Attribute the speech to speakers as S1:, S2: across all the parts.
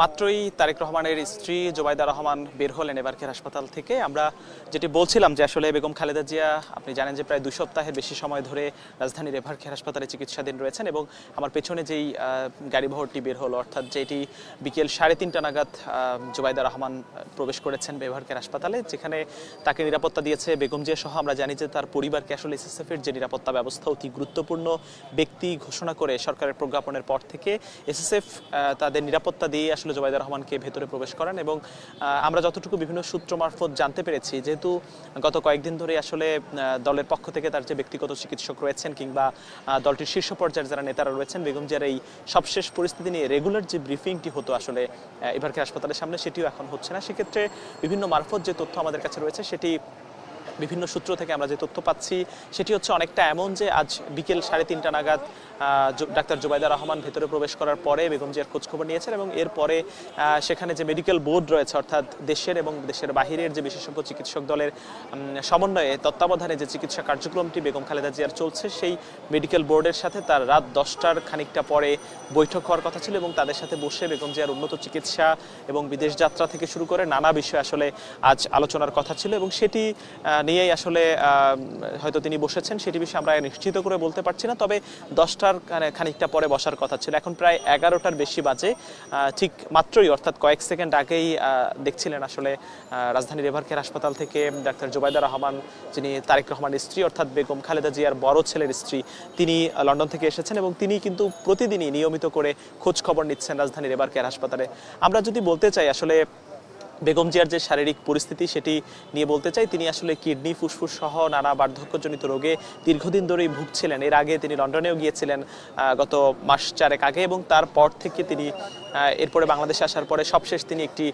S1: মাত্রই তারেক রহমানের স্ত্রী জোবাইদা রহমান বের হলেন এবারকের হাসপাতাল থেকে। আমরা যেটি বলছিলাম যে আসলে বেগম খালেদা জিয়া আপনি জানেন যে প্রায় দুই সপ্তাহের বেশি সময় ধরে রাজধানীর এভারকের হাসপাতালে চিকিৎসাধীন রয়েছেন এবং আমার পেছনে যেই আহ, গাড়ি বহরটি বের হলো অর্থাৎ যেটি বিকেল সাড়ে তিনটা নাগাদ জোবাইদা রহমান প্রবেশ করেছেন বেভারকের হাসপাতালে যেখানে তাকে নিরাপত্তা দিয়েছে বেগম জিয়া সহ। আমরা জানি যে তার পরিবারকে আসলে এসএসএফ এর যে নিরাপত্তা ব্যবস্থা অতি গুরুত্বপূর্ণ ব্যক্তি ঘোষণা করে সরকারের প্রজ্ঞাপনের পর থেকে এসএসএফ তাদের নিরাপত্তা দিয়ে আসলে জোবাইদা রহমানকে ভেতরে প্রবেশ করেন এবং আমরা যতটুকু বিভিন্ন সূত্র মারফত জানতে পেরেছি, যেহেতু গত কয়েকদিন ধরে আসলে দলের পক্ষ থেকে তার যে ব্যক্তিগত চিকিৎসক রয়েছেন কিংবা দলটির শীর্ষ পর্যায়ের যারা নেতারা রয়েছেন, বেগম জিয়ার এই সবশেষ পরিস্থিতি নিয়ে রেগুলার যে ব্রিফিংটি হতো আসলে এবারকে হাসপাতালের সামনে, সেটিও এখন হচ্ছে না। সেক্ষেত্রে বিভিন্ন মারফত যে তথ্য আমাদের কাছে রয়েছে, সেটি বিভিন্ন সূত্র থেকে আমরা যে তথ্য পাচ্ছি, সেটি হচ্ছে অনেকটা এমন যে আজ বিকেল সাড়ে তিনটা নাগাদ ডাক্তার জুবাইদা রহমান ভেতরে প্রবেশ করার পরে বেগম জিয়ার খোঁজখবর নিয়েছেন এবং এরপরে সেখানে যে মেডিকেল বোর্ড রয়েছে, অর্থাৎ দেশের এবং দেশের বাহিরের যে বিশেষজ্ঞ চিকিৎসক দলের সমন্বয়ে তত্ত্বাবধানে যে চিকিৎসা কার্যক্রমটি বেগম খালেদা জিয়ার চলছে, সেই মেডিকেল বোর্ডের সাথে তার রাত দশটার খানিকটা পরে বৈঠক হওয়ার কথা ছিল এবং তাদের সাথে বসে বেগম জিয়ার উন্নত চিকিৎসা এবং বিদেশ যাত্রা থেকে শুরু করে নানা বিষয় আসলে আজ আলোচনার কথা ছিল এবং সেটি নিয়েই আসলে হয়তো তিনি বসেছেন সেটি বিষয়ে আমরা নিশ্চিত করে বলতে পারছি না। তবে দশটার খানে- খানিকটা পরে বসার কথা ছিল। এখন প্রায় এগারোটার বেশি বাজে। ঠিক মাত্রই অর্থাৎ কয়েক সেকেন্ড আগেই দেখছিলেন আসলে আহ, রাজধানীর এভারকের হাসপাতাল থেকে ডাক্তার জুবাইদা রহমান যিনি তারেক রহমানের স্ত্রী অর্থাৎ বেগম খালেদা জিয়ার বড় ছেলের স্ত্রী তিনি লন্ডন থেকে এসেছেন এবং তিনি কিন্তু প্রতিদিনই নিয়মিত করে খোঁজ খবর নিচ্ছেন রাজধানীর এবারকের হাসপাতালে। আমরা যদি বলতে চাই আসলে বেগম জিয়ার যে শারীরিক পরিস্থিতি সেটি নিয়ে বলতে চাই, তিনি আসলে কিডনি, ফুসফুস সহ নানা বার্ধক্যজনিত রোগে দীর্ঘদিন ধরেই ভুগছিলেন। এর আগে তিনি লন্ডনেও গিয়েছিলেন গত মাস চারেক আগে এবং তারপর থেকে তিনি এরপরে বাংলাদেশে আসার পরে সবশেষ তিনি একটি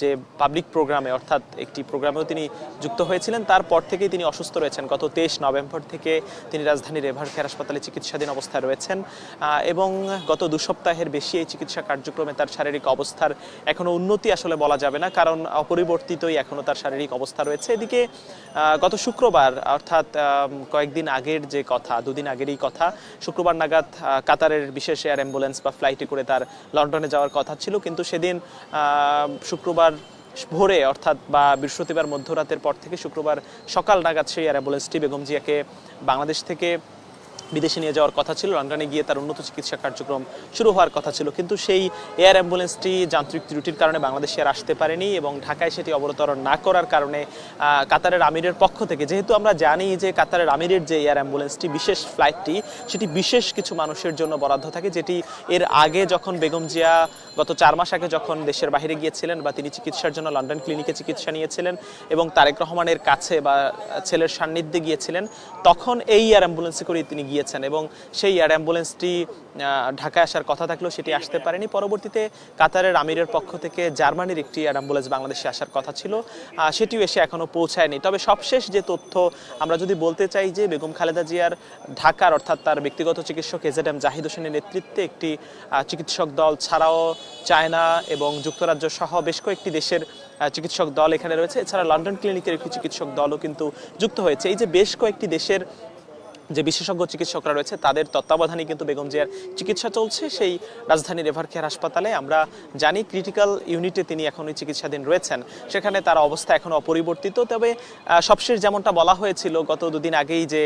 S1: যে পাবলিক প্রোগ্রামে অর্থাৎ একটি প্রোগ্রামেও তিনি যুক্ত হয়েছিলেন। তারপর থেকেই তিনি অসুস্থ রয়েছেন। গত তেইশ নভেম্বর থেকে তিনি রাজধানীর কেয়ার হাসপাতালে চিকিৎসাধীন অবস্থায় রয়েছেন। এবং গত দু সপ্তাহের বেশি এই চিকিৎসা কার্যক্রমে তার শারীরিক অবস্থার এখনও উন্নতি আসলে বলা যাবে না, কারণ অপরিবর্তিতই এখনও তার শারীরিক অবস্থা রয়েছে। এদিকে গত শুক্রবার, অর্থাৎ কয়েকদিন আগের যে কথা, দুদিন আগেরই কথা, শুক্রবার নাগাদ কাতারের বিশেষ এয়ার অ্যাম্বুলেন্স বা ফ্লাইটে করে তার লন্ডনে যাওয়ার কথা ছিল, কিন্তু সেদিন শুক্রবার ভোরে অর্থাৎ বা বৃহস্পতিবার মধ্যরাতের পর থেকে শুক্রবার সকাল নাগাদ সেই অ্যারাবুলেন্সটি বেগম জিয়াকে বাংলাদেশ থেকে বিদেশে নিয়ে যাওয়ার কথা ছিল লন্ডনে গিয়ে তার উন্নত চিকিৎসা কার্যক্রম শুরু হওয়ার কথা ছিল। কিন্তু সেই এয়ার অ্যাম্বুলেন্সটি যান্ত্রিক ত্রুটির কারণে বাংলাদেশে আর আসতে পারেনি এবং ঢাকায় সেটি অবতরণ না করার কারণে কাতারের আমিরের পক্ষ থেকে, যেহেতু আমরা জানি যে কাতারের আমিরের যে এয়ার অ্যাম্বুলেন্সটি, বিশেষ ফ্লাইটটি, সেটি বিশেষ কিছু মানুষের জন্য বরাদ্দ থাকে, যেটি এর আগে যখন বেগম জিয়া গত চার মাস আগে যখন দেশের বাইরে গিয়েছিলেন বা তিনি চিকিৎসার জন্য লন্ডন ক্লিনিকে চিকিৎসা নিয়েছিলেন এবং তারেক রহমানের কাছে বা ছেলের সান্নিধ্যে গিয়েছিলেন, তখন এই এয়ার অ্যাম্বুলেন্সে করে তিনি গিয়েছেন এবং সেই এয়ার অ্যাম্বুলেন্সটি ঢাকায় আসার কথা থাকলেও সেটি আসতে পারেনি। পরবর্তীতে কাতারের আমিরের পক্ষ থেকে জার্মানির একটি এয়ার অ্যাম্বুলেন্স বাংলাদেশে আসার কথা ছিল। সেটিও এসে এখনও পৌঁছায়নি। তবে সবশেষ যে তথ্য আমরা যদি বলতে চাই যে বেগম খালেদা জিয়ার ঢাকার, অর্থাৎ তার ব্যক্তিগত চিকিৎসক এজেড এম জাহিদ হোসেনের নেতৃত্বে একটি চিকিৎসক দল ছাড়াও চায়না এবং যুক্তরাজ্য সহ বেশ কয়েকটি দেশের চিকিৎসক দল এখানে রয়েছে। এছাড়া লন্ডন ক্লিনিকের একটি চিকিৎসক দলও কিন্তু যুক্ত হয়েছে। এই যে বেশ কয়েকটি দেশের যে বিশেষজ্ঞ চিকিৎসকরা রয়েছে, তাদের তত্ত্বাবধানে কিন্তু বেগম জিয়ার চিকিৎসা চলছে। সেই রাজধানীর রেভার কেয়ার হাসপাতালে আমরা জানি ক্রিটিক্যাল ইউনিটে তিনি এখনই চিকিৎসাধীন রয়েছেন। সেখানে তার অবস্থা এখনও অপরিবর্তিত। তবে সবশেষ যেমনটা বলা হয়েছিল, গত দুদিন আগেই যে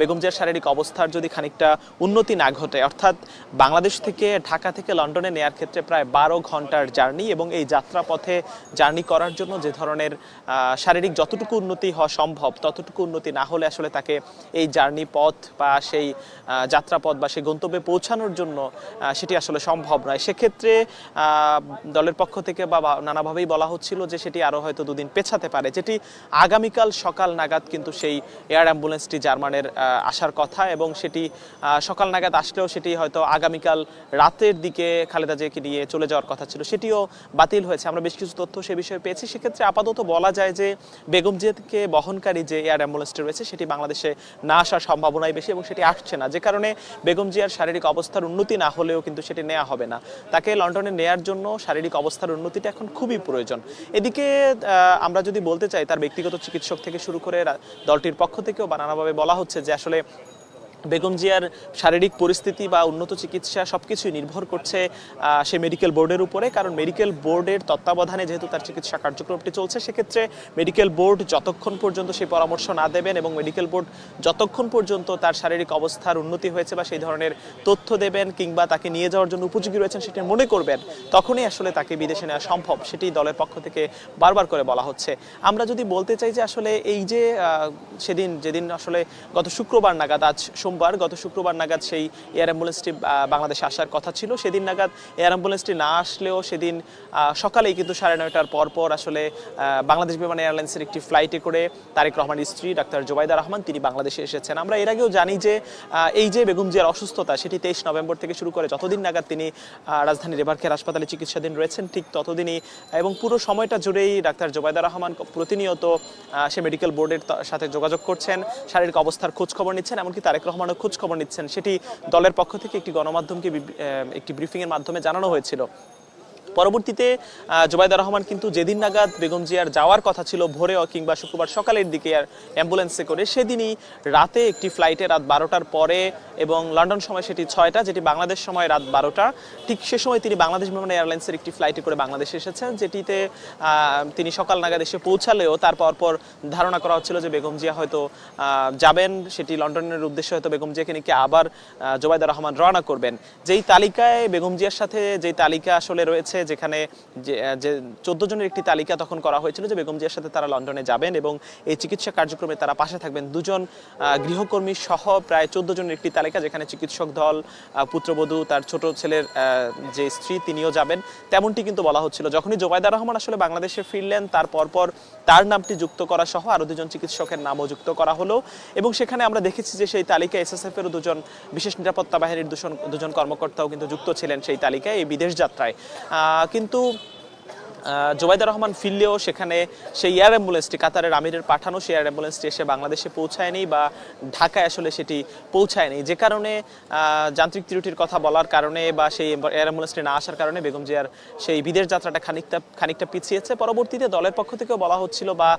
S1: বেগম জিয়ার শারীরিক অবস্থার যদি খানিকটা উন্নতি না ঘটে, অর্থাৎ বাংলাদেশ থেকে ঢাকা থেকে লন্ডনে নেয়ার ক্ষেত্রে প্রায় বারো ঘণ্টার জার্নি এবং এই যাত্রাপথে জার্নি করার জন্য যে ধরনের শারীরিক যতটুকু উন্নতি হওয়া সম্ভব, ততটুকু উন্নতি না হলে আসলে তাকে এই জার্নি পথ বা সেই যাত্রাপথ বা সেই গন্তব্যে পৌঁছানোর জন্য সেটি আসলে সম্ভব নয়। সেক্ষেত্রে দলের পক্ষ থেকে বা নানাভাবেই বলা হচ্ছিল যে সেটি আরও হয়তো দুদিন পেছাতে পারে, যেটি আগামীকাল সকাল নাগাদ কিন্তু সেই এয়ার অ্যাম্বুলেন্সটি জার্মানের আসার কথা এবং সেটি সকাল নাগাদ আসলেও সেটি হয়তো আগামীকাল রাতের দিকে খালেদা জিয়াকে নিয়ে চলে যাওয়ার কথা ছিল। সেটিও বাতিল হয়েছে। আমরা বেশ কিছু তথ্য সে বিষয়ে পেয়েছি। সেক্ষেত্রে আপাতত বলা যায় যে বেগম জিয়াকে বহনকারী যে এয়ার অ্যাম্বুলেন্সটি রয়েছে, সেটি বাংলাদেশে না আসার সম্ভাবনাই বেশি এবং সেটি আসছে না। যে কারণে বেগম জিয়ার শারীরিক অবস্থার উন্নতি না হলেও কিন্তু সেটি নেওয়া হবে না। তাকে লন্ডনে নেয়ার জন্য শারীরিক অবস্থার উন্নতিটা এখন খুবই প্রয়োজন। এদিকে আমরা যদি বলতে চাই, তার ব্যক্তিগত চিকিৎসক থেকে শুরু করে দলটির পক্ষ থেকেও বা নানাভাবে বলা হচ্ছে যে আসলে বেগম জিয়ার শারীরিক পরিস্থিতি বা উন্নত চিকিৎসা সব কিছুই নির্ভর করছে সে মেডিকেল বোর্ডের উপরে। কারণ মেডিকেল বোর্ডের তত্ত্বাবধানে যেহেতু তার চিকিৎসা কার্যক্রমটি চলছে, সেক্ষেত্রে মেডিকেল বোর্ড যতক্ষণ পর্যন্ত সেই পরামর্শ না দেবেন এবং মেডিকেল বোর্ড যতক্ষণ পর্যন্ত তার শারীরিক অবস্থার উন্নতি হয়েছে বা সেই ধরনের তথ্য দেবেন কিংবা তাকে নিয়ে যাওয়ার জন্য উপযোগী রয়েছেন সেটা মনে করবেন, তখনই আসলে তাকে বিদেশে নেওয়া সম্ভব, সেটি দলের পক্ষ থেকে বারবার করে বলা হচ্ছে। আমরা যদি বলতে চাই যে আসলে এই যে সেদিন, যেদিন আসলে গত শুক্রবার নাগাদ আজ সোমবার গত শুক্রবার নাগাদ সেই এয়ার অ্যাম্বুলেন্সটি বাংলাদেশে আসার কথা ছিল। সেদিন নাগাদ এয়ার অ্যাম্বুলেন্সটি না আসলেও সেদিন সকালেই কিন্তু সাড়ে নয়টার পর পর আসলে বাংলাদেশ বিমান এয়ারলাইন্সের একটি ফ্লাইটে করে তারেক রহমানের স্ত্রী ডাক্তার জোবাইদা রহমান তিনি বাংলাদেশে এসেছেন। আমরা এর আগেও জানি যে এই যে বেগম জিয়ার অসুস্থতা সেটি তেইশ নভেম্বর থেকে শুরু করে যতদিন নাগাদ তিনি আহ, রাজধানীর রেভারকের হাসপাতালে চিকিৎসাধীন রয়েছেন ঠিক ততদিনই এবং পুরো সময়টা জুড়েই ডাক্তার জোবাইদা রহমান প্রতিনিয়ত সে মেডিকেল বোর্ডের সাথে যোগাযোগ করছেন শারীরিক অবস্থার খোঁজ খবর নিচ্ছেন এমনকি তারেক রহমানও খোঁজ খবর নিচ্ছেন, সেটি দলের পক্ষ থেকে একটি গণমাধ্যমকে একটি ব্রিফিংয়ের মাধ্যমে জানানো হয়েছিল। পরবর্তীতে আহ, রহমান কিন্তু যেদিন নাগাদ বেগম জিয়ার যাওয়ার কথা ছিল ভোরে কিংবা শুক্রবার সকালের দিকে আর অ্যাম্বুলেন্সে করে সেদিনই রাতে একটি ফ্লাইটে রাত বারোটার পরে এবং লন্ডন সময় সেটি ছয়টা যেটি বাংলাদেশ সময় রাত বারোটা ঠিক সে সময় তিনি বাংলাদেশ বিমান এয়ারলাইন্সের একটি ফ্লাইটে করে বাংলাদেশে এসেছেন যেটিতে তিনি সকাল নাগাদ এসে পৌঁছালেও তার পরপর ধারণা করা হচ্ছিল যে বেগম জিয়া হয়তো যাবেন সেটি লন্ডনের উদ্দেশ্যে হয়তো বেগম জিয়াকে নিয়ে আবার আহ, রহমান রওনা করবেন। যেই তালিকায় বেগম জিয়ার সাথে যেই তালিকা আসলে রয়েছে যেখানে যে চোদ্দ জনের একটি তালিকা তখন করা হয়েছিল যে বেগম জিয়ার সাথে তারা লন্ডনে যাবেন এবং এই চিকিৎসা কার্যক্রমে তারা পাশে থাকবেন। দুজন গৃহকর্মী সহ প্রায় চোদ্দ জনের একটি তালিকা যেখানে চিকিৎসক দল পুত্রবধূ, তার ছোট ছেলের যে স্ত্রী তিনিও যাবেন। তেমনটি কিন্তু বলা হচ্ছিল। যখনই জোবাইদা রহমান আসলে বাংলাদেশে ফিরলেন তার পরপর তার নামটি যুক্ত করা সহ আরও দুজন চিকিৎসকের নামও যুক্ত করা হলো এবং সেখানে আমরা দেখেছি যে সেই তালিকায় এসএসএফ এরও দুজন বিশেষ নিরাপত্তা বাহিনীর দুজন দুজন কর্মকর্তাও কিন্তু যুক্ত ছিলেন সেই তালিকায় এই বিদেশ যাত্রায়। কিন্তু জোবাইদা রহমান ফিরলেও সেখানে সেই এয়ার অ্যাম্বুলেন্সটি কাতারের আমিরের পাঠানো সেই এয়ার অ্যাম্বুলেন্সটি এসে বাংলাদেশে পৌঁছায়নি বা ঢাকায় আসলে সেটি পৌঁছায়নি। যে কারণে যান্ত্রিক ত্রুটির কথা বলার কারণে বা সেই এয়ার অ্যাম্বুলেন্সটি না আসার কারণে বেগম জিয়ার সেই বিদেশ যাত্রাটা খানিকটা খানিকটা পিছিয়েছে। পরবর্তীতে দলের পক্ষ থেকেও বলা হচ্ছিল বা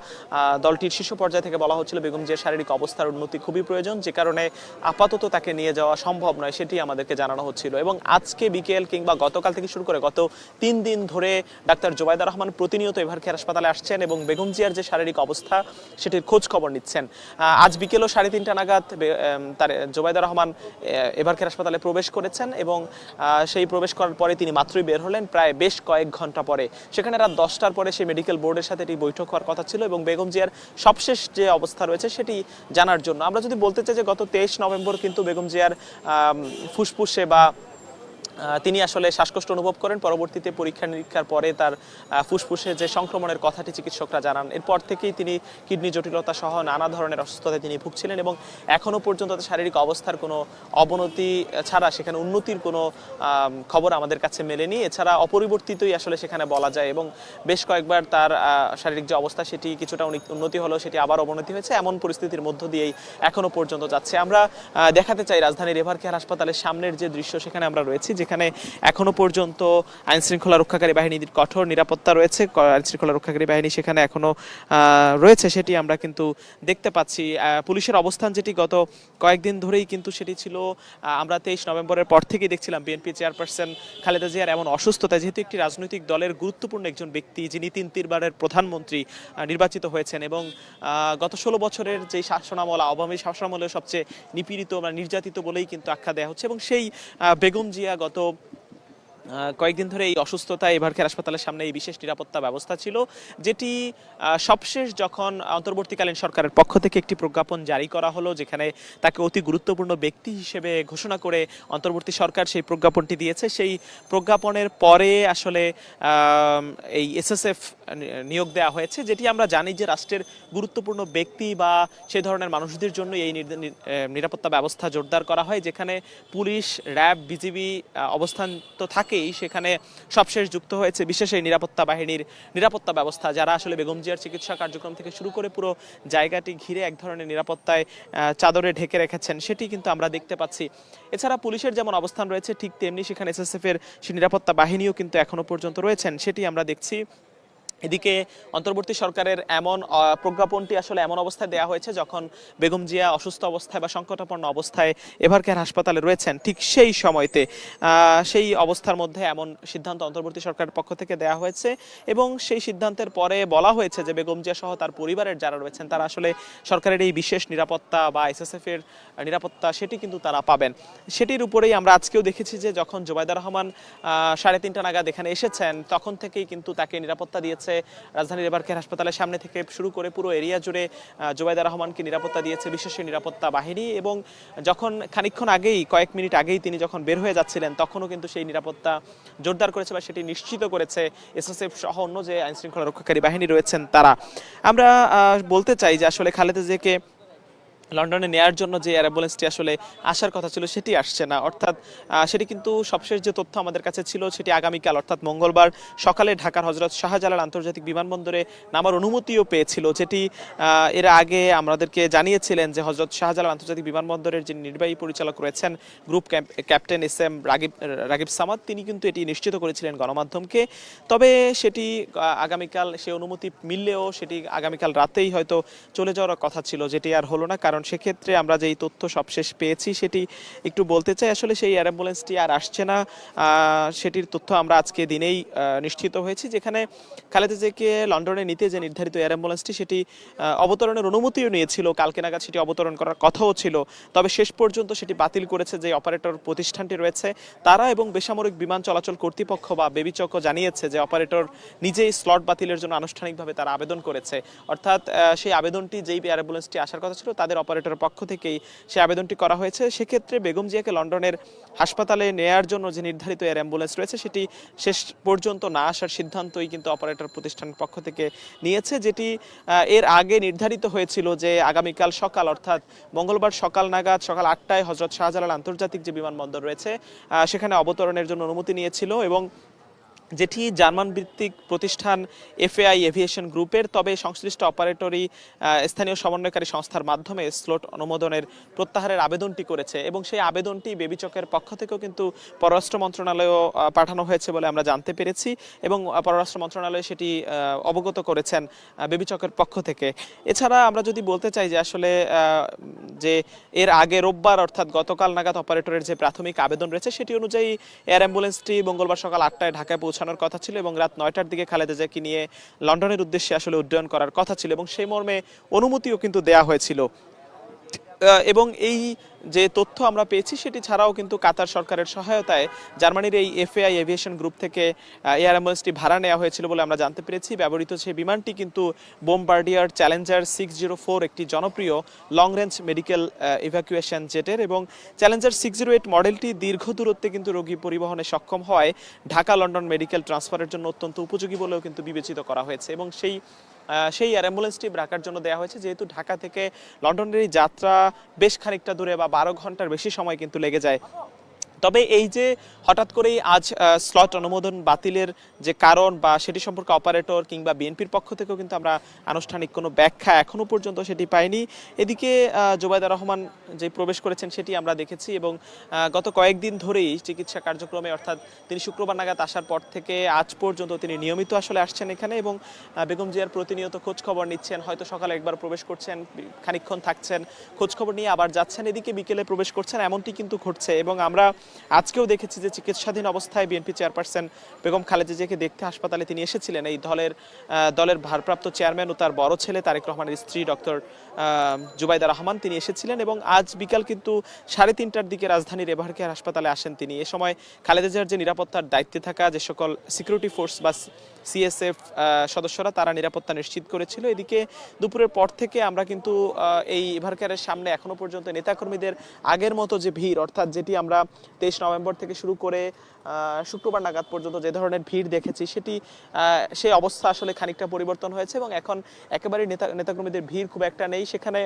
S1: দলটির শীর্ষ পর্যায় থেকে বলা হচ্ছিল বেগম জিয়ার শারীরিক অবস্থার উন্নতি খুবই প্রয়োজন, যে কারণে আপাতত তাকে নিয়ে যাওয়া সম্ভব নয় সেটি আমাদেরকে জানানো হচ্ছিল। এবং আজকে বিকেল কিংবা গতকাল থেকে শুরু করে গত তিন দিন ধরে ডাক্তার জোবাইদা রহমান প্রতিনিয়ত এভারকে হাসপাতালে আসছেন এবং বেগম জিয়ার যে শারীরিক অবস্থা, সেটির খোঁজ খবর নিচ্ছেন। আজ বিকেলও সাড়ে তিনটা নাগাদ তার, জোবাইদা রহমান এভারকে হাসপাতালে প্রবেশ করেছেন এবং সেই প্রবেশ করার পরে তিনি মাত্রই বের হলেন প্রায় বেশ কয়েক ঘণ্টা পরে। সেখানে রাত দশটার পরে সেই মেডিকেল বোর্ডের সাথে এটি বৈঠক হওয়ার কথা ছিল এবং বেগম জিয়ার সবশেষ যে অবস্থা রয়েছে সেটি জানার জন্য। আমরা যদি বলতে চাই যে গত তেইশ নভেম্বর কিন্তু বেগম জিয়ার ফুসফুসে বা তিনি আসলে শ্বাসকষ্ট অনুভব করেন। পরবর্তীতে পরীক্ষা নিরীক্ষার পরে তার ফুসফুসে যে সংক্রমণের কথাটি চিকিৎসকরা জানান, এরপর থেকেই তিনি কিডনি জটিলতা সহ নানা ধরনের অসুস্থতায় তিনি ভুগছিলেন এবং এখনও পর্যন্ত তার শারীরিক অবস্থার কোনো অবনতি ছাড়া সেখানে উন্নতির কোনো খবর আমাদের কাছে মেলেনি। এছাড়া অপরিবর্তিতই আসলে সেখানে বলা যায় এবং বেশ কয়েকবার তার শারীরিক যে অবস্থা সেটি কিছুটা উন্নতি হলেও সেটি আবার অবনতি হয়েছে। এমন পরিস্থিতির মধ্য দিয়েই এখনও পর্যন্ত যাচ্ছে। আমরা দেখাতে চাই রাজধানীর এভার কেয়ার হাসপাতালের সামনের যে দৃশ্য সেখানে আমরা রয়েছি যেখানে এখনও পর্যন্ত আইন শৃঙ্খলা রক্ষাকারী বাহিনীর কঠোর নিরাপত্তা রয়েছে, ক- আইন শৃঙ্খলা রক্ষাকারী বাহিনী সেখানে এখনও রয়েছে, সেটি আমরা কিন্তু দেখতে পাচ্ছি। পুলিশের অবস্থান যেটি গত কয়েকদিন ধরেই কিন্তু সেটি ছিল আমরা তেইশ নভেম্বরের পর থেকেই দেখছিলাম বিএনপি চেয়ারপারসন খালেদা জিয়ার এমন অসুস্থতা যেহেতু একটি রাজনৈতিক দলের গুরুত্বপূর্ণ একজন ব্যক্তি, যিনি তিন তিনবারের প্রধানমন্ত্রী নির্বাচিত হয়েছেন এবং গত ষোলো বছরের যে শাসনামল, আওয়ামী শাসনামলে সবচেয়ে নিপীড়িত বা নির্যাতিত বলেই কিন্তু আখ্যা দেওয়া হচ্ছে এবং সেই বেগম জিয়া গত molto কয়েকদিন ধরে এই অসুস্থতা এভারকের হাসপাতালের সামনে এই বিশেষ নিরাপত্তা ব্যবস্থা ছিল, যেটি সবশেষ যখন অন্তর্বর্তীকালীন সরকারের পক্ষ থেকে একটি প্রজ্ঞাপন জারি করা হলো, যেখানে তাকে অতি গুরুত্বপূর্ণ ব্যক্তি হিসেবে ঘোষণা করে অন্তর্বর্তী সরকার সেই প্রজ্ঞাপনটি দিয়েছে। সেই প্রজ্ঞাপনের পরে আসলে এই এসএসএফ নিয়োগ দেওয়া হয়েছে, যেটি আমরা জানি যে রাষ্ট্রের গুরুত্বপূর্ণ ব্যক্তি বা সে ধরনের মানুষদের জন্য এই নিরাপত্তা ব্যবস্থা জোরদার করা হয়, যেখানে পুলিশ, র্যাব, বিজিবি অবস্থান তো থাকেই সেখানে সবশেষ যুক্ত হয়েছে বিশেষ এই নিরাপত্তা বাহিনীর নিরাপত্তা ব্যবস্থা, যারা আসলে বেগম জিয়ার চিকিৎসা কার্যক্রম থেকে শুরু করে পুরো জায়গাটি ঘিরে এক ধরনের নিরাপত্তায় চাদরে ঢেকে রেখেছেন, সেটি কিন্তু আমরা দেখতে পাচ্ছি। এছাড়া পুলিশের যেমন অবস্থান রয়েছে, ঠিক তেমনি সেখানে এসএসএফ এর নিরাপত্তা বাহিনীও কিন্তু এখনও পর্যন্ত রয়েছেন, সেটি আমরা দেখছি। এদিকে অন্তর্বর্তী সরকারের এমন প্রজ্ঞাপনটি আসলে এমন অবস্থায় দেওয়া হয়েছে যখন বেগম জিয়া অসুস্থ অবস্থায় বা সংকটাপন্ন অবস্থায় এভারকেয়ার হাসপাতালে রয়েছেন। ঠিক সেই সময়তে সেই অবস্থার মধ্যে এমন সিদ্ধান্ত অন্তর্বর্তী সরকারের পক্ষ থেকে দেওয়া হয়েছে এবং সেই সিদ্ধান্তের পরে বলা হয়েছে যে বেগম জিয়া সহ তার পরিবারের যারা রয়েছেন, তারা আসলে সরকারের এই বিশেষ নিরাপত্তা বা এসএসএফ এর নিরাপত্তা সেটি কিন্তু তারা পাবেন। সেটির উপরেই আমরা আজকেও দেখেছি যে যখন জোবায়দা রহমান সাড়ে তিনটা নাগাদ এখানে এসেছেন, তখন থেকেই কিন্তু তাকে নিরাপত্তা দিয়েছে। রাজধানীর এবারকের হাসপাতালের সামনে থেকে শুরু করে পুরো এরিয়া জুড়ে আহ, জোবায়দা রহমানকে নিরাপত্তা দিয়েছে বিশেষ নিরাপত্তা বাহিনী এবং যখন খানিক্ষণ আগেই কয়েক মিনিট আগেই তিনি যখন বের হয়ে যাচ্ছিলেন তখনও কিন্তু সেই নিরাপত্তা জোরদার করেছে বা সেটি নিশ্চিত করেছে এসএসএফ সহ অন্য যে আইনশৃঙ্খলা রক্ষাকারী বাহিনী রয়েছেন তারা। আমরা বলতে চাই যে আসলে খালেদা জিয়াকে লন্ডনে নেয়ার জন্য যে অ্যাম্বুলেন্সটি আসলে আসার কথা ছিল, সেটি আসছে না। অর্থাৎ সেটি কিন্তু সবশেষ যে তথ্য আমাদের কাছে ছিল, সেটি আগামীকাল, অর্থাৎ মঙ্গলবার সকালে ঢাকার হজরত শাহজালাল আন্তর্জাতিক বিমানবন্দরে নামার অনুমতিও পেয়েছিল, যেটি এর আগে আমাদেরকে জানিয়েছিলেন যে হজরত শাহজালাল আন্তর্জাতিক বিমানবন্দরের যে নির্বাহী পরিচালক রয়েছেন, group cap- captain S M Ragib Ragib Samad, তিনি কিন্তু এটি নিশ্চিত করেছিলেন গণমাধ্যমকে। তবে সেটি আগামীকাল সে অনুমতি মিললেও সেটি আগামীকাল রাতেই হয়তো চলে যাওয়ার কথা ছিল, যেটি আর হলো না, কারণ সেক্ষেত্রে আমরা যেই তথ্য সবশেষ পেয়েছি সেটি একটু বলতে চাই। আসলে সেই অ্যাম্বুলেন্সটি আর আসছে না। সেটির তথ্য আমরা আজকে দিনেই নিশ্চিত হয়েছি যেখানে খালেদা জিয়াকে লন্ডনে নিতে যে নির্ধারিত এয়ার অ্যাম্বুলেন্সটি সেটি অবতরণের অনুমতিও নিয়েছিল। কালকে নাগাদ সেটি অবতরণ করার কথাও ছিল। তবে শেষ পর্যন্ত সেটি বাতিল করেছে যে অপারেটর প্রতিষ্ঠানটি রয়েছে। তারা এবং বেসামরিক বিমান চলাচল কর্তৃপক্ষ বা বেবিচকও জানিয়েছে যে অপারেটর নিজেই স্লট বাতিলের জন্য আনুষ্ঠানিকভাবে তারা আবেদন করেছে। অর্থাৎ সেই আবেদনটি, যেই অ্যাম্বুলেন্সটি আসার কথা ছিল, তাদের অপারেটরের পক্ষ থেকেই সে আবেদনটি করা হয়েছে। সেক্ষেত্রে বেগম জিয়াকে লন্ডনের হাসপাতালে নেয়ার জন্য যে নির্ধারিত এয়ার অ্যাম্বুলেন্স রয়েছে, সেটি শেষ পর্যন্ত না আসার সিদ্ধান্তই কিন্তু অপারেটর প্রতিষ্ঠানের পক্ষ থেকে নিয়েছে, যেটি এর আগে নির্ধারিত হয়েছিল যে আগামীকাল সকাল, অর্থাৎ মঙ্গলবার সকাল নাগাদ সকাল আটটায় হজরত শাহজালাল আন্তর্জাতিক যে বিমানবন্দর রয়েছে সেখানে অবতরণের জন্য অনুমতি নিয়েছিল এবং যেটি জার্মান ভিত্তিক প্রতিষ্ঠান এফএআই এভিয়েশন গ্রুপের, তবে সংশ্লিষ্ট অপারেটরি স্থানীয় সমন্বয়কারী সংস্থার মাধ্যমে স্লট অনুমোদনের প্রত্যাহারের আবেদনটি করেছে এবং সেই আবেদনটি বেবিচকের পক্ষ থেকেও কিন্তু পররাষ্ট্র মন্ত্রণালয়েও পাঠানো হয়েছে বলে আমরা জানতে পেরেছি এবং পররাষ্ট্র মন্ত্রণালয় সেটি অবগত করেছেন বেবিচকের পক্ষ থেকে। এছাড়া আমরা যদি বলতে চাই যে আসলে যে এর আগে রোববার অর্থাৎ গতকাল নাগাদ অপারেটরের যে প্রাথমিক আবেদন রয়েছে, সেটি অনুযায়ী এয়ার অ্যাম্বুলেন্সটি মঙ্গলবার সকাল আটটায় ঢাকায় পৌঁছানোর কথা ছিল এবং রাত নয়টার দিকে খালেদা জিয়াকে নিয়ে লন্ডনের উদ্দেশ্যে আসলে উড্ডয়ন করার কথা ছিল এবং সেই মর্মে অনুমতিও কিন্তু দেয়া হয়েছিল। এবং এই যে তথ্য আমরা পেয়েছি, সেটি ছাড়াও কিন্তু কাতার সরকারের সহায়তায় জার্মানির এই এফএআই এভিয়েশন গ্রুপ থেকে এয়ার অ্যাম্বুলেন্সটি ভাড়া নেওয়া হয়েছিল বলে আমরা জানতে পেরেছি। ব্যবহৃত সেই বিমানটি কিন্তু Bombardier Challenger six zero four, একটি জনপ্রিয় লং রেঞ্জ মেডিকেল ইভ্যাকুয়েশন জেটের এবং চ্যালেঞ্জার সিক্স জিরো এইট মডেলটি দীর্ঘ দূরত্বে কিন্তু রোগী পরিবহনে সক্ষম হয় ঢাকা লন্ডন মেডিকেল ট্রান্সফারের জন্য অত্যন্ত উপযোগী বলেও কিন্তু বিবেচিত করা হয়েছে এবং সেই সেই অ্যাম্বুলেন্সটি রাখার জন্য দেওয়া হয়েছে। যেহেতু ঢাকা থেকে লন্ডনের যাত্রা বেশ খানিকটা দূরে বা বারো ঘণ্টার বেশি সময় কিন্তু লেগে যায়। তবে এই যে হঠাৎ করেই আজ স্লট অনুমোদন বাতিলের যে কারণ বা সেটি সম্পর্কে অপারেটর কিংবা বিএনপির পক্ষ থেকেও কিন্তু আমরা আনুষ্ঠানিক কোনো ব্যাখ্যা এখনও পর্যন্ত সেটি পাইনি। এদিকে জোবায়দা রহমান যে প্রবেশ করেছেন সেটি আমরা দেখেছি এবং গত কয়েকদিন ধরেই চিকিৎসা কার্যক্রমে অর্থাৎ তিনি শুক্রবার নাগাদ আসার পর থেকে আজ পর্যন্ত তিনি নিয়মিত আসলে আসছেন এখানে এবং বেগম জিয়ার প্রতিনিয়ত খবর নিচ্ছেন, হয়তো সকালে একবার প্রবেশ করছেন, খানিকক্ষণ থাকছেন খোঁজ খবর নিয়ে আবার যাচ্ছেন, এদিকে বিকেলে প্রবেশ করছেন, এমনটি কিন্তু ঘটছে এবং আমরা আজকেও দেখেছি যে চিকিৎসাধীন অবস্থায় বিএনপি চেয়ারপারসন বেগম খালেদা জিয়াকে দেখতে হাসপাতালে তিনি এসেছিলেন। এই দলের দলের ভারপ্রাপ্ত চেয়ারম্যান ও তার বড় ছেলে তারেক রহমানের স্ত্রী ডক্টর জুবাইদা রহমান তিনি এসেছিলেন এবং আজ বিকাল কিন্তু সাড়ে তিনটার দিকে রাজধানীর এভারকেয়ার হাসপাতালে আসেন তিনি। এ সময় খালেদা জিয়ার যে নিরাপত্তার দায়িত্বে থাকা যে সকল সিকিউরিটি ফোর্স বা সিএসএফ সদস্যরা, তারা নিরাপত্তা নিশ্চিত করেছিল। এদিকে দুপুরের পর থেকে আমরা কিন্তু এই এভারকেয়ারের সামনে এখনও পর্যন্ত নেতাকর্মীদের আগের মতো যে ভিড়, অর্থাৎ যেটি আমরা তেইশ নভেম্বর থেকে শুরু করে শুক্রবার নাগাদ পর্যন্ত যে ধরনের ভিড় দেখেছি, সেটি সেই অবস্থা আসলে খানিকটা পরিবর্তন হয়েছে এবং এখন একেবারে নেতা, নেতাকর্মীদের ভিড় খুব একটা নেই। সেখানে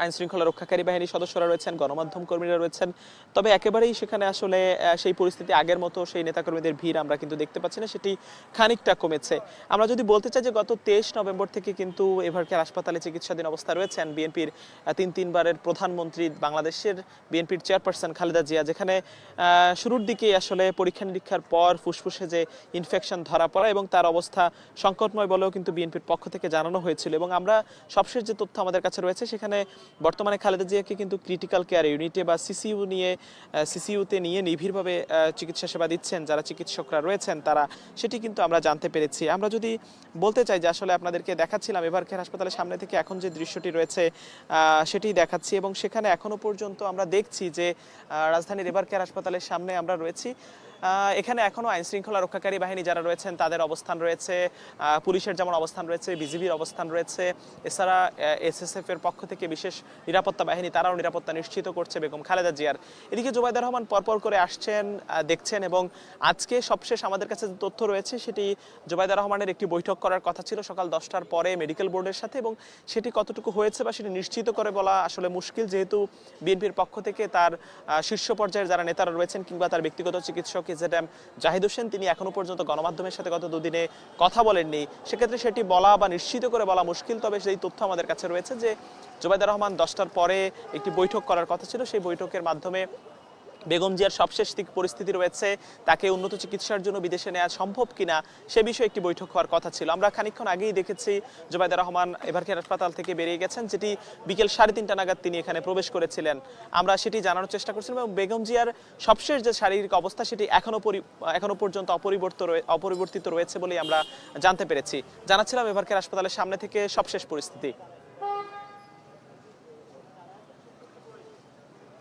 S1: আইন শৃঙ্খলা রক্ষাকারী বাহিনীর সদস্যরা রয়েছেন, গণমাধ্যম কর্মীরা রয়েছেন। তবে একেবারেই সেখানে আসলে সেই পরিস্থিতি আগের মতো সেই নেতাকর্মীদের ভিড় আমরা কিন্তু দেখতে পাচ্ছি না, সেটি খানিকটা কমেছে। আমরা যদি বলতে চাই যে গত তেইশ নভেম্বর থেকে কিন্তু এভারকেয়ার হাসপাতালে চিকিৎসাধীন অবস্থা রয়েছেন বিএনপির তিন তিনবারের প্রধানমন্ত্রী বাংলাদেশের বিএনপির চেয়ারপারসন খালেদা জিয়া, যেখানে শুরুর দিকে আসলে পরীক্ষা নিরীক্ষার পর ফুসফুসে যে ইনফেকশন ধরা পড়া এবং তার অবস্থা সংকটময় বলেও কিন্তু বিএনপির পক্ষ থেকে জানানো হয়েছিল। এবং আমরা সবশেষ যে তথ্য আমাদের কাছে রয়েছে, সেখানে বর্তমানে খালেদা জিয়াকে কিন্তু ক্রিটিক্যাল কেয়ার ইউনিটে বা সিসিইউ নিয়ে সিসিইউতে নিয়ে নিবিড়ভাবে চিকিৎসা সেবা দিচ্ছেন, যারা চিকিৎসকরা রয়েছেন তারা, সেটি কিন্তু আমরা জানতে পেরেছি। আমরা যদি বলতে চাই যে আসলে আপনাদেরকে দেখাচ্ছিলাম এবার কেয়ার হাসপাতালের সামনে থেকে এখন যে দৃশ্যটি রয়েছে সেটি দেখাচ্ছি এবং সেখানে এখনও পর্যন্ত আমরা দেখছি যে রাজধানীর এবার কেয়ার হাসপাতালের সামনে আমরা রয়েছি। এখানে এখনও আইন শৃঙ্খলা রক্ষাকারী বাহিনী যারা রয়েছেন, তাদের অবস্থান রয়েছে পুলিশের যেমন অবস্থান রয়েছে, বিজিবির অবস্থান রয়েছে, এছাড়া এসএসএফ এর পক্ষ থেকে বিশেষ নিরাপত্তা বাহিনী, তারাও নিরাপত্তা নিশ্চিত করছে বেগম খালেদা জিয়ার। এদিকে জুবাইদা রহমান পরপর করে আসছেন দেখছেন এবং আজকে সবশেষ আমাদের কাছে যে তথ্য রয়েছে, সেটি জুবাইদা রহমানের একটি বৈঠক করার কথা ছিল সকাল দশটার পরে মেডিকেল বোর্ডের সাথে এবং সেটি কতটুকু হয়েছে বা সেটি নিশ্চিত করে বলা আসলে মুশকিল, যেহেতু বিএনপির পক্ষ থেকে তার শীর্ষ পর্যায়ের যারা নেতারা রয়েছেন কিংবা তার ব্যক্তিগত চিকিৎসক ইজেডএম জাহিদ হোসেন তিনি এখনও পর্যন্ত গণমাধ্যমের সাথে গত দুদিনে কথা বলেননি, সেক্ষেত্রে সেটি বলা বা নিশ্চিত করে বলা মুশকিল। তবে সেই তথ্য আমাদের কাছে রয়েছে যে, জুবাইদা রহমান দশটার পরে একটি বৈঠক করার কথা ছিল। সেই বৈঠকের মাধ্যমে বেগম জিয়ার সবশেষ দিক পরিস্থিতি রয়েছে, তাকে উন্নত চিকিৎসার জন্য বিদেশে নেওয়া সম্ভব কিনা, সে বিষয়ে একটি বৈঠক হওয়ার কথা ছিল। আমরা খানিকক্ষণ আগেই দেখেছি জুবাইদা রহমান এভারকেয়ার হাসপাতাল থেকে বেরিয়ে গেছেন, যেটি বিকেল সাড়ে তিনটা নাগাদ তিনি এখানে প্রবেশ করেছিলেন। আমরা সেটি জানানোর চেষ্টা করছিলাম এবং বেগম জিয়ার সবশেষ যে শারীরিক অবস্থা, সেটি এখনও পরি এখনও পর্যন্ত অপরিবর্তিত রয়ে- অপরিবর্তিত রয়েছে বলেই আমরা জানতে পেরেছি। জানাচ্ছিলাম এভারকেয়ার হাসপাতালের সামনে থেকে সবশেষ পরিস্থিতি।